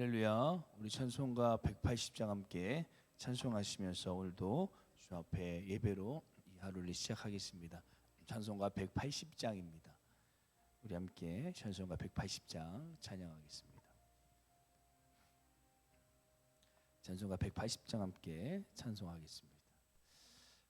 할렐루야. 우리 찬송가 180장 함께 찬송하시면서 오늘도 주 앞에 예배로 이 하루를 시작하겠습니다. 찬송가 180장입니다. 우리 함께 찬송가 180장 찬양하겠습니다. 찬송가 180장 함께 찬송하겠습니다.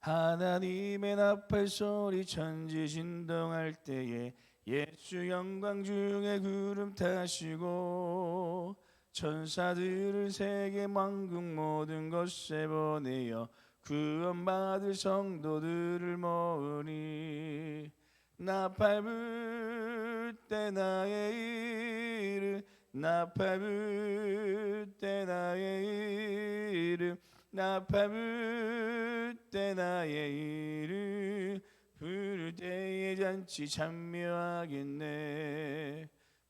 하나님의 나팔 소리 천지 진동할 때에 예수 영광 중에 구름 타시고 천사들을 세계 만국 모든 곳에 보내어 구원받을 성도들을 모으니 나팔 불때 나의 이름 나팔 불때 나의 이름 나팔 불때 나의 이름 부를 때의 잔치 참여하겠네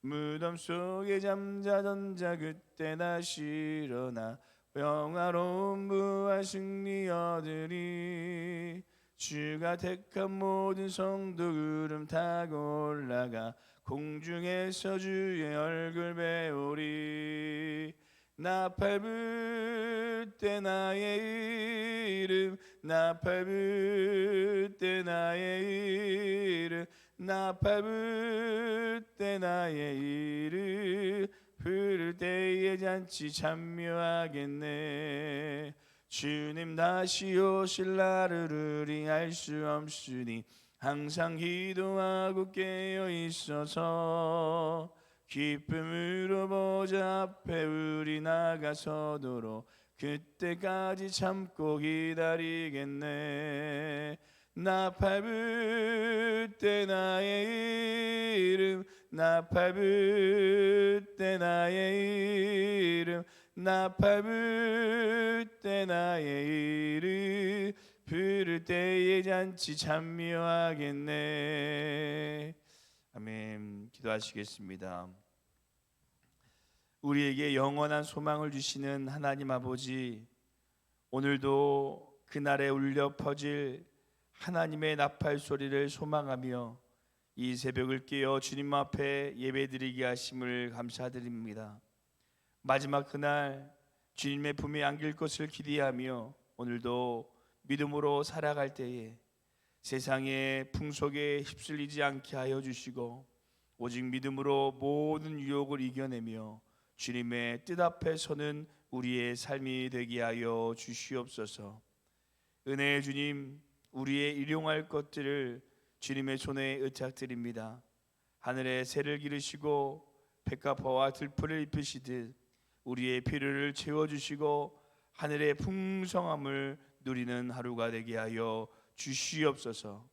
무덤 속에 잠자던 자 그때 다시 일어나 영화로운 부활 승리 얻으리. 주가 택한 모든 성도 구름 타고 올라가 공중에서 주의 얼굴 배우리. 나팔 불 때 나의 이름 나팔 불 때 나의 이름 나팔 불때 나의 이름 부를 때의 잔치 참여하겠네. 주님 다시 오실 날을 우리 알 수 없으니 항상 기도하고 깨어 있어서 기쁨으로 보좌 앞에 우리 나가서도록 그때까지 참고 기다리겠네 나팔 불때 나의 이름 나팔 불때 나의 이름 나팔 불때 나의 이름 부를 때의 잔치 참여하겠네. 아멘. 기도하시겠습니다. 우리에게 영원한 소망을 주시는 하나님 아버지 오늘도 그날에 울려 퍼질 하나님의 나팔 소리를 소망하며 이 새벽을 깨어 주님 앞에 예배드리게 하심을 감사드립니다. 마지막 그날 주님의 품에 안길 것을 기대하며 오늘도 믿음으로 살아갈 때에 세상의 풍속에 휩쓸리지 않게 하여 주시고 오직 믿음으로 모든 유혹을 이겨내며 주님의 뜻 앞에 서는 우리의 삶이 되게 하여 주시옵소서. 은혜의 주님, 우리의 일용할 것들을 주님의 손에 의탁드립니다. 하늘에 새를 기르시고 백합화와 들풀을 입히시듯 우리의 필요를 채워주시고 하늘의 풍성함을 누리는 하루가 되게 하여 주시옵소서.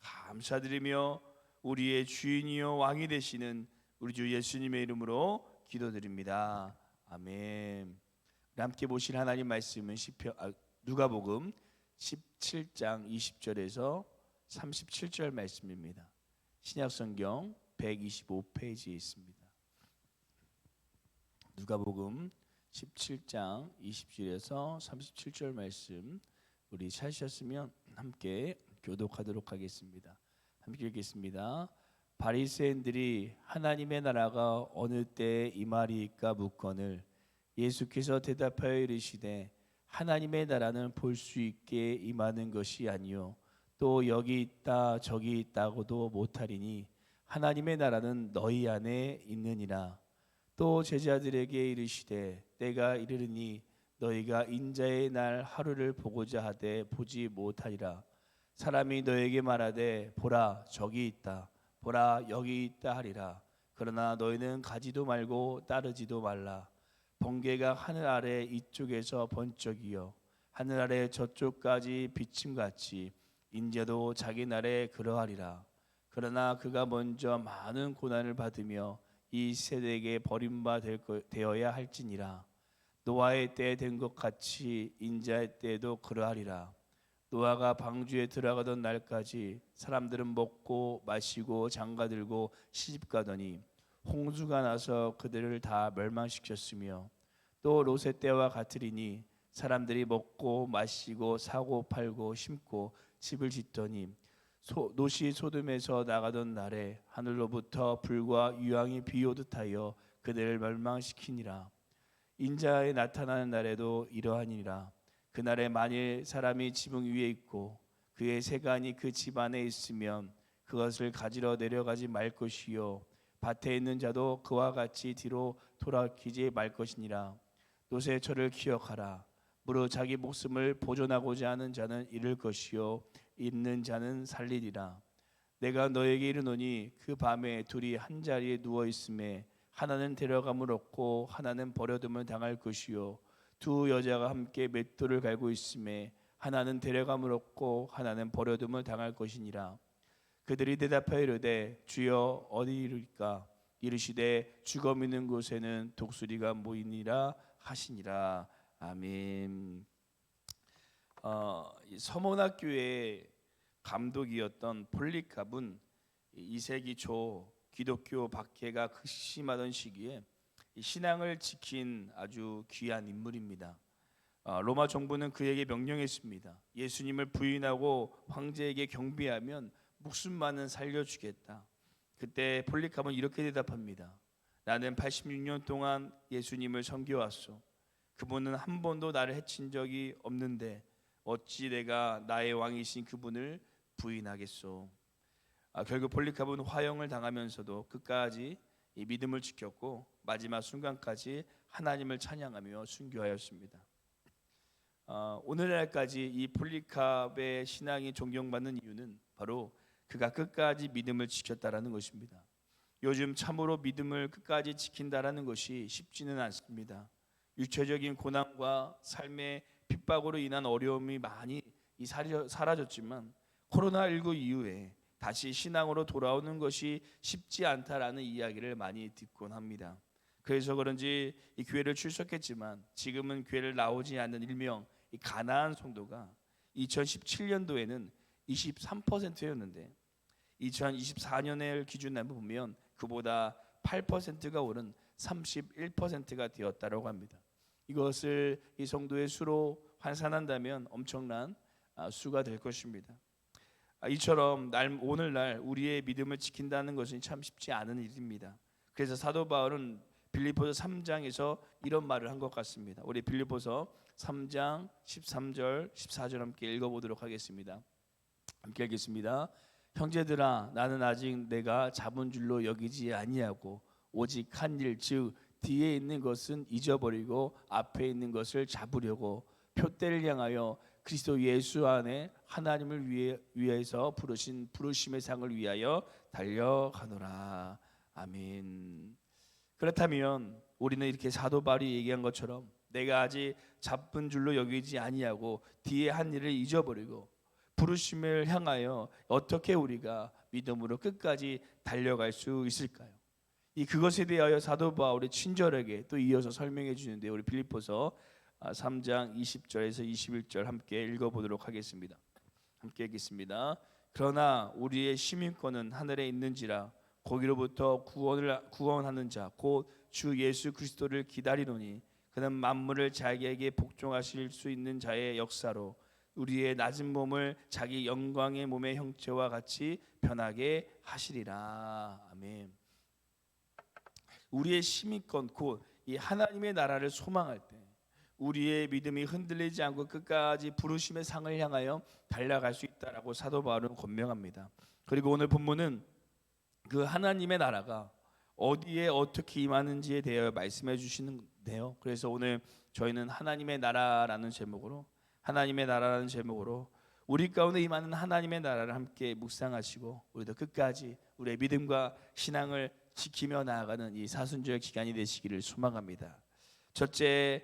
감사드리며 우리의 주인이요 왕이 되시는 우리 주 예수님의 이름으로 기도드립니다. 아멘. 함께 보실 하나님 말씀은 시편 아, 누가복음 17장 20절에서 37절 말씀입니다. 신약성경 125페이지에 있습니다. 누가복음 17장 20절에서 37절 말씀 우리 찾으셨으면 함께 교독하도록 하겠습니다. 함께 읽겠습니다. 바리새인들이 하나님의 나라가 어느 때에 임하리까 묻거늘 예수께서 대답하여 이르시되 하나님의 나라는 볼 수 있게 임하는 것이 아니요. 또 여기 있다 저기 있다고도 못하리니 하나님의 나라는 너희 안에 있느니라. 또 제자들에게 이르시되 때가 이르르니 너희가 인자의 날 하루를 보고자 하되 보지 못하리라. 사람이 너에게 말하되 보라 저기 있다. 보라 여기 있다 하리라. 그러나 너희는 가지도 말고 따르지도 말라 번개가 하늘 아래 이쪽에서 번쩍이요 하늘 아래 저쪽까지 비침같이 인자도 자기 날에 그러하리라. 그러나 그가 먼저 많은 고난을 받으며 이 세대에게 버림바 되어야 할지니라. 노아의 때 된 것 같이 인자의 때도 그러하리라. 노아가 방주에 들어가던 날까지 사람들은 먹고 마시고 장가들고 시집가더니 홍수가 나서 그들을 다 멸망시켰으며 또 롯의 때와 같으리니 사람들이 먹고 마시고 사고 팔고 심고 집을 짓더니 소, 노시 소돔에서 나가던 날에 하늘로부터 불과 유황이 비오듯하여 그들을 멸망시키니라. 인자에 나타나는 날에도 이러하니라. 그날에 만일 사람이 지붕 위에 있고 그의 세간이 그 집 안에 있으면 그것을 가지러 내려가지 말 것이요 밭에 있는 자도 그와 같이 뒤로 돌아키지 말 것이니라. 노새철을 기억하라. 무릇 자기 목숨을 보존하고자 하는 자는 잃을 것이요 있는 자는 살리리라. 내가 너에게 이르노니 그 밤에 둘이 한 자리에 누워 있음에 하나는 데려감을 얻고 하나는 버려둠을 당할 것이요 두 여자가 함께 맷돌을 갈고 있음에 하나는 데려감을 얻고 하나는 버려둠을 당할 것이니라 그들이 대답하여 이르되 주여 어디 이르리까 이르시되 죽어 있는 곳에는 독수리가 모이니라 하시니라 아멘. 어, 이 서문학교의 감독이었던 폴리캅은 2세기 초 기독교 박해가 극심하던 시기에 이 신앙을 지킨 아주 귀한 인물입니다. 어, 로마 정부는 그에게 명령했습니다. 예수님을 부인하고 황제에게 경비하면 목숨만은 살려주겠다. 그때 폴리캅은 이렇게 대답합니다. 나는 86년 동안 예수님을 섬겨왔소. 그분은 한 번도 나를 해친 적이 없는데 어찌 내가 나의 왕이신 그분을 부인하겠소. 아, 결국 폴리캅은 화형을 당하면서도 끝까지 이 믿음을 지켰고 마지막 순간까지 하나님을 찬양하며 순교하였습니다. 어, 오늘날까지 이 폴리캅의 신앙이 존경받는 이유는 바로 그가 끝까지 믿음을 지켰다라는 것입니다. 요즘 참으로 믿음을 끝까지 지킨다라는 것이 쉽지는 않습니다. 육체적인 고난과 삶의 핍박으로 인한 어려움이 많이 사라졌지만 코로나19 이후에 다시 신앙으로 돌아오는 것이 쉽지 않다라는 이야기를 많이 듣곤 합니다. 그래서 그런지 이 교회를 출석했지만 지금은 교회를 나오지 않는 일명 이 가나안 성도가 2017년도에는 23%였는데 2024년을 기준으로 보면 그보다 8%가 오른 31%가 되었다라고 합니다. 이것을 이 성도의 수로 환산한다면 엄청난 아, 수가 될 것입니다. 아, 이처럼 날 오늘날 우리의 믿음을 지킨다는 것은 참 쉽지 않은 일입니다. 그래서 사도 바울은 빌립보서 3장에서 이런 말을 한 것 같습니다. 우리 빌립보서 3장 13절 14절 함께 읽어보도록 하겠습니다. 함께 읽겠습니다. 형제들아 나는 아직 내가 잡은 줄로 여기지 아니하고 오직 한 일 즉 뒤에 있는 것은 잊어버리고 앞에 있는 것을 잡으려고 표대를 향하여 그리스도 예수 안에 하나님을 위해 위해서 부르신 부르심의 상을 위하여 달려가노라. 아멘. 그렇다면 우리는 이렇게 사도 바울이 얘기한 것처럼 내가 아직 잡은 줄로 여기지 아니하고 뒤에 한 일을 잊어버리고 부르심을 향하여 어떻게 우리가 믿음으로 끝까지 달려갈 수 있을까요? 이 그것에 대하여 사도 바울이 친절하게 또 이어서 설명해 주는데 우리 빌립보서 3장 20절에서 21절 함께 읽어 보도록 하겠습니다. 함께 읽겠습니다. 그러나 우리의 시민권은 하늘에 있는지라 거기로부터 구원을 구원하는 자 곧 주 예수 그리스도를 기다리노니 그는 만물을 자기에게 복종하실 수 있는 자의 역사로 우리의 낮은 몸을 자기 영광의 몸의 형체와 같이 변하게 하시리라. 아멘. 우리의 시민권 곧이 하나님의 나라를 소망할 때 우리의 믿음이 흔들리지 않고 끝까지 부르심의 상을 향하여 달려갈 수 있다라고 사도 바울은 권명합니다. 그리고 오늘 본문은 그 하나님의 나라가 어디에 어떻게 임하는지에 대해 말씀해 주시는데요. 그래서 오늘 저희는 하나님의 나라라는 제목으로 하나님의 나라라는 제목으로 우리 가운데 임하는 하나님의 나라를 함께 묵상하시고 우리도 끝까지 우리의 믿음과 신앙을 지키며 나아가는 이 사순절 기간이 되시기를 소망합니다. 첫째,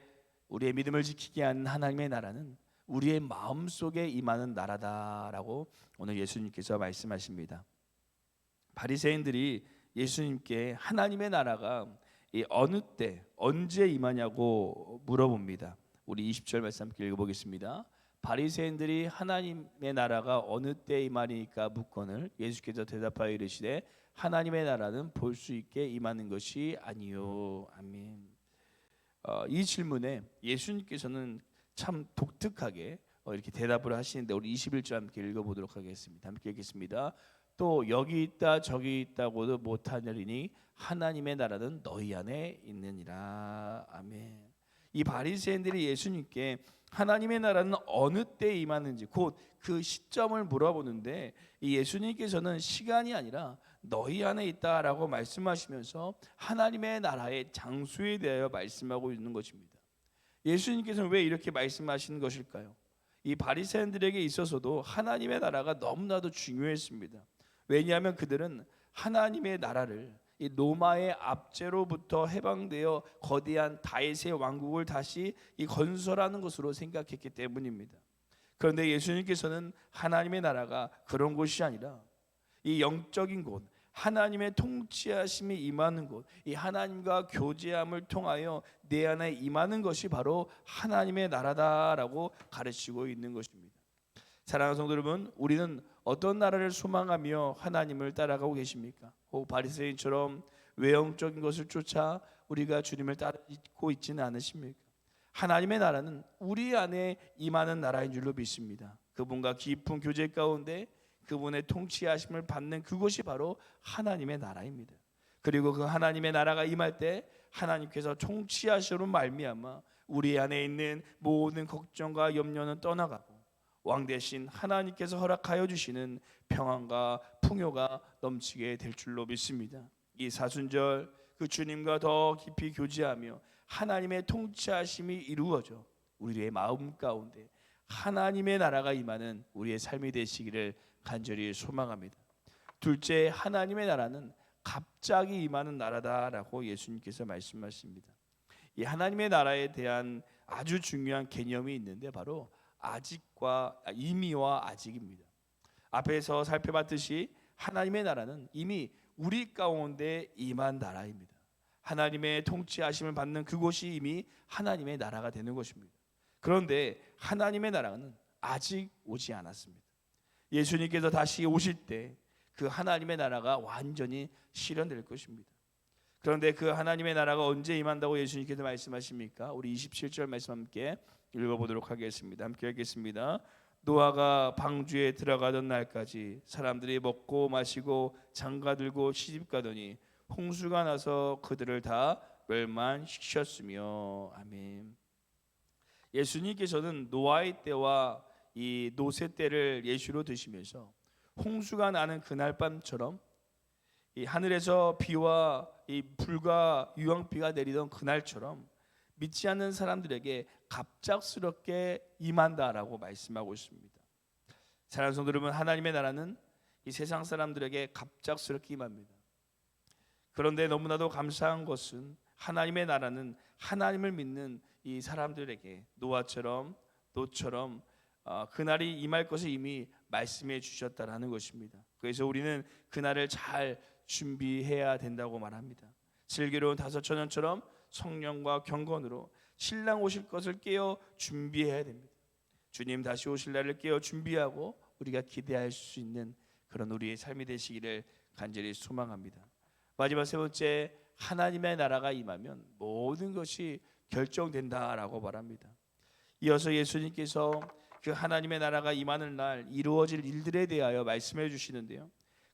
우리의 믿음을 지키게 하는 하나님의 나라는 우리의 마음 속에 임하는 나라다라고 오늘 예수님께서 말씀하십니다. 바리새인들이 예수님께 하나님의 나라가 어느 때 언제 임하냐고 물어봅니다. 우리 20절 말씀 함께 읽어보겠습니다. 바리새인들이 하나님의 나라가 어느 때 임하니까 묻거늘 예수께서 대답하여 이르시되 하나님의 나라는 볼 수 있게 임하는 것이 아니요 아멘. 어, 이 질문에 예수님께서는 참 독특하게 어, 이렇게 대답을 하시는데 우리 21절 함께 읽어보도록 하겠습니다. 함께 읽겠습니다. 또 여기 있다 저기 있다고도 못하느니 하나님의 나라는 너희 안에 있느니라 아멘. 이 바리새인들이 예수님께 하나님의 나라는 어느 때 임하는지 곧 그 시점을 물어보는데 이 예수님께서는 시간이 아니라 너희 안에 있다라고 말씀하시면서 하나님의 나라의 장소에 대하여 말씀하고 있는 것입니다. 예수님께서는 왜 이렇게 말씀하시는 것일까요? 이 바리새인들에게 있어서도 하나님의 나라가 너무나도 중요했습니다. 왜냐하면 그들은 하나님의 나라를 이 로마의 압제로부터 해방되어 거대한 다윗의 왕국을 다시 이 건설하는 것으로 생각했기 때문입니다. 그런데 예수님께서는 하나님의 나라가 그런 곳이 아니라 이 영적인 곳, 하나님의 통치하심이 임하는 곳, 이 하나님과 교제함을 통하여 내 안에 임하는 것이 바로 하나님의 나라다라고 가르치고 있는 것입니다. 사랑하는 성도 여러분, 우리는 어떤 나라를 소망하며 하나님을 따라가고 계십니까? 혹 바리새인처럼 외형적인 것을 쫓아 우리가 주님을 따르고 있지는 않으십니까? 하나님의 나라는 우리 안에 임하는 나라인 줄로 믿습니다. 그분과 깊은 교제 가운데 그분의 통치하심을 받는 그것이 바로 하나님의 나라입니다. 그리고 그 하나님의 나라가 임할 때 하나님께서 통치하시로 말미암아 우리 안에 있는 모든 걱정과 염려는 떠나가고 왕 대신 하나님께서 허락하여 주시는 평안과 풍요가 넘치게 될 줄로 믿습니다. 이 사순절 그 주님과 더 깊이 교제하며 하나님의 통치하심이 이루어져 우리의 마음 가운데 하나님의 나라가 임하는 우리의 삶이 되시기를 간절히 소망합니다. 둘째, 하나님의 나라는 갑자기 임하는 나라다라고 예수님께서 말씀하십니다. 이 하나님의 나라에 대한 아주 중요한 개념이 있는데 바로 아직과 아, 이미와 아직입니다. 앞에서 살펴봤듯이 하나님의 나라는 이미 우리 가운데 임한 나라입니다. 하나님의 통치하심을 받는 그곳이 이미 하나님의 나라가 되는 것입니다. 그런데 하나님의 나라는 아직 오지 않았습니다. 예수님께서 다시 오실 때 그 하나님의 나라가 완전히 실현될 것입니다. 그런데 그 하나님의 나라가 언제 임한다고 예수님께서 말씀하십니까? 우리 27절 말씀 함께 읽어보도록 하겠습니다. 함께 읽겠습니다. 노아가 방주에 들어가던 날까지 사람들이 먹고 마시고 장가 들고 시집 가더니 홍수가 나서 그들을 다 멸망시켰으며 아멘. 예수님께서는 노아의 때와 이 노세 때를 예시로 드시면서 홍수가 나는 그날 밤처럼 이 하늘에서 비와 이 불과 유황비가 내리던 그날처럼 믿지 않는 사람들에게 갑작스럽게 임한다라고 말씀하고 있습니다. 사랑하는 성도 여러분, 하나님의 나라는 이 세상 사람들에게 갑작스럽게 임합니다. 그런데 너무나도 감사한 것은 하나님의 나라는 하나님을 믿는 이 사람들에게 노아처럼 노처럼 어, 그날이 임할 것을 이미 말씀해 주셨다라는 것입니다. 그래서 우리는 그날을 잘 준비해야 된다고 말합니다. 슬기로운 다섯 처녀처럼 성령과 경건으로 신랑 오실 것을 깨어 준비해야 됩니다. 주님 다시 오실 날을 깨어 준비하고 우리가 기대할 수 있는 그런 우리의 삶이 되시기를 간절히 소망합니다. 마지막 세 번째 하나님의 나라가 임하면 모든 것이 결정된다라고 말합니다. 이어서 예수님께서 그 하나님의 나라가 임하는 날 이루어질 일들에 대하여 말씀해 주시는데요.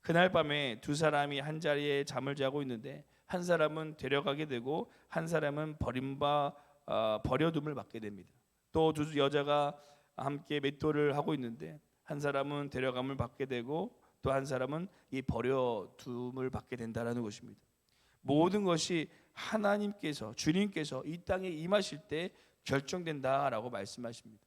그날 밤에 두 사람이 한 자리에 잠을 자고 있는데 한 사람은 데려가게 되고 한 사람은 버림바 어, 버려둠을 받게 됩니다. 또 두 여자가 함께 맷돌을 하고 있는데 한 사람은 데려감을 받게 되고 또 한 사람은 이 버려둠을 받게 된다라는 것입니다. 모든 것이 하나님께서 주님께서 이 땅에 임하실 때 결정된다라고 말씀하십니다.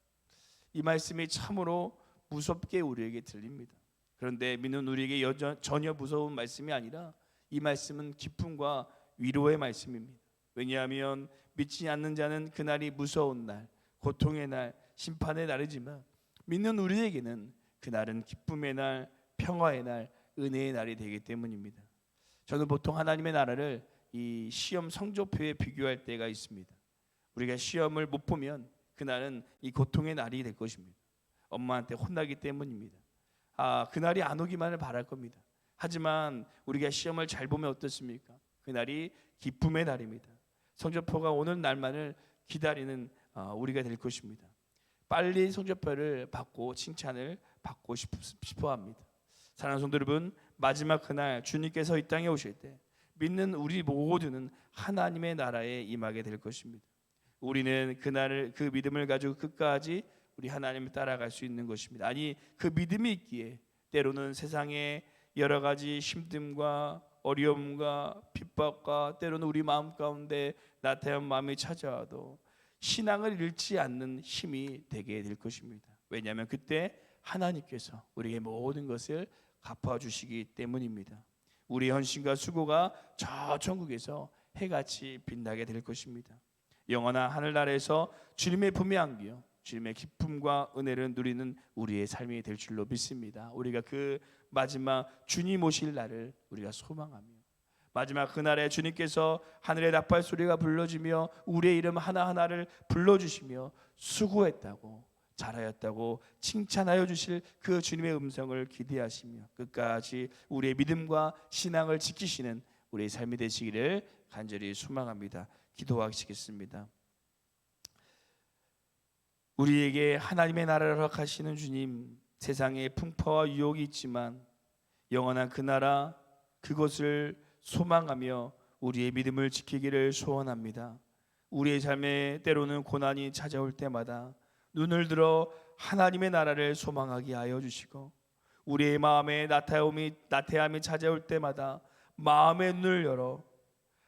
이 말씀이 참으로 무섭게 우리에게 들립니다. 그런데 믿는 우리에게 여전, 전혀 무서운 말씀이 아니라 이 말씀은 기쁨과 위로의 말씀입니다. 왜냐하면 믿지 않는 자는 그날이 무서운 날, 고통의 날, 심판의 날이지만 믿는 우리에게는 그날은 기쁨의 날, 평화의 날, 은혜의 날이 되기 때문입니다. 저는 보통 하나님의 나라를 이 시험 성적표에 비교할 때가 있습니다. 우리가 시험을 못 보면 그날은 이 고통의 날이 될 것입니다. 엄마한테 혼나기 때문입니다. 아, 그날이 안 오기만을 바랄 겁니다. 하지만 우리가 시험을 잘 보면 어떻습니까? 그날이 기쁨의 날입니다. 성적표가 오는 날만을 기다리는 어, 우리가 될 것입니다. 빨리 성적표를 받고 칭찬을 받고 싶어 합니다. 사랑하는 성도 여러분, 마지막 그날 주님께서 이 땅에 오실 때 믿는 우리 모두는 하나님의 나라에 임하게 될 것입니다. 우리는 그날을 그 믿음을 가지고 끝까지 우리 하나님을 따라갈 수 있는 것입니다. 아니 그 믿음이 있기에 때로는 세상에 여러 가지 힘듦과 어려움과 핍박과 때로는 우리 마음 가운데 나태한 마음이 찾아와도 신앙을 잃지 않는 힘이 되게 될 것입니다. 왜냐하면 그때 하나님께서 우리에게 모든 것을 갚아주시기 때문입니다. 우리 헌신과 수고가 저 천국에서 해같이 빛나게 될 것입니다. 영원한 하늘나라에서 주님의 품에 안겨 주님의 기쁨과 은혜를 누리는 우리의 삶이 될 줄로 믿습니다. 우리가 그 마지막 주님 오실 날을 우리가 소망하며 마지막 그날에 주님께서 하늘의 나팔 소리가 불러지며 우리의 이름 하나하나를 불러주시며 수고했다고 잘하였다고 칭찬하여 주실 그 주님의 음성을 기대하시며 끝까지 우리의 믿음과 신앙을 지키시는 우리의 삶이 되시기를 간절히 소망합니다. 기도하시겠습니다. 우리에게 하나님의 나라를 허락하시는 주님, 세상에 풍파와 유혹이 있지만 영원한 그 나라 그것을 소망하며 우리의 믿음을 지키기를 소원합니다. 우리의 삶에 때로는 고난이 찾아올 때마다 눈을 들어 하나님의 나라를 소망하게 하여 주시고 우리의 마음에 나태함이 나태함이 찾아올 때마다 마음의 눈을 열어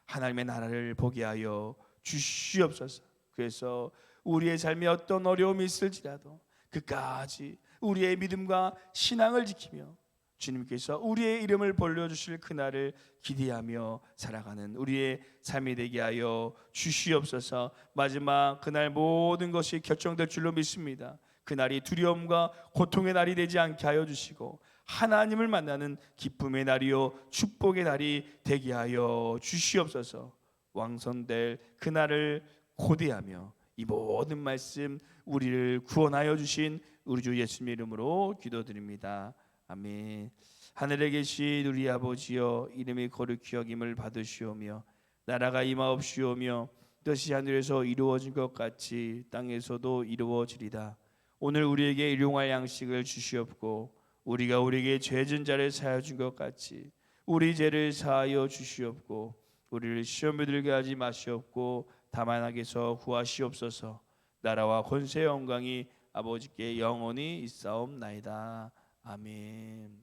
하나님의 나라를 보게 하여 주시옵소서. 그래서 우리의 삶에 어떤 어려움이 있을지라도 끝까지 우리의 믿음과 신앙을 지키며 주님께서 우리의 이름을 벌려주실 그날을 기대하며 살아가는 우리의 삶이 되게 하여 주시옵소서 마지막 그날 모든 것이 결정될 줄로 믿습니다. 그날이 두려움과 고통의 날이 되지 않게 하여 주시고 하나님을 만나는 기쁨의 날이요 축복의 날이 되게 하여 주시옵소서 왕선될 그날을 고대하며 이 모든 말씀 우리를 구원하여 주신 우리 주 예수님 이름으로 기도드립니다. 아멘. 하늘에 계신 우리 아버지여 이름이 거룩히 여김을 받으시오며 나라가 임하옵시오며 뜻이 하늘에서 이루어진 것 같이 땅에서도 이루어지리다. 오늘 우리에게 일용할 양식을 주시옵고 우리가 우리에게 죄진 자를 사하여 준 것 같이 우리 죄를 사하여 주시옵고 우리를 시험에 들게 하지 마시옵고 다만 악에서 구하시옵소서 나라와 권세 영광이 아버지께 영원히 있사옵나이다 아멘.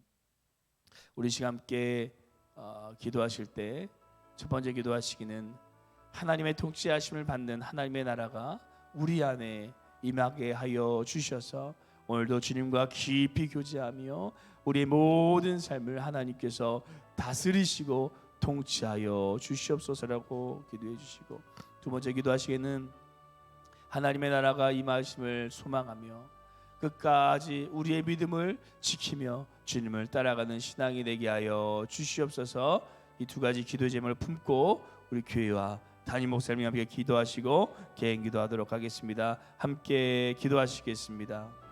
우리 시간 함께 어, 기도하실 때 첫 번째 기도하시기는 하나님의 통치하심을 받는 하나님의 나라가 우리 안에 임하게 하여 주셔서 오늘도 주님과 깊이 교제하며 우리의 모든 삶을 하나님께서 다스리시고 통치하여 주시옵소서라고 기도해 주시고 두 번째 기도하시기는 하나님의 나라가 임하심을 소망하며 끝까지 우리의 믿음을 지키며 주님을 따라가는 신앙이 되게 하여 주시옵소서. 이 두 가지 기도 제목을 품고 우리 교회와 담임 목사님 함께 기도하시고 개인 기도하도록 하겠습니다. 함께 기도하시겠습니다.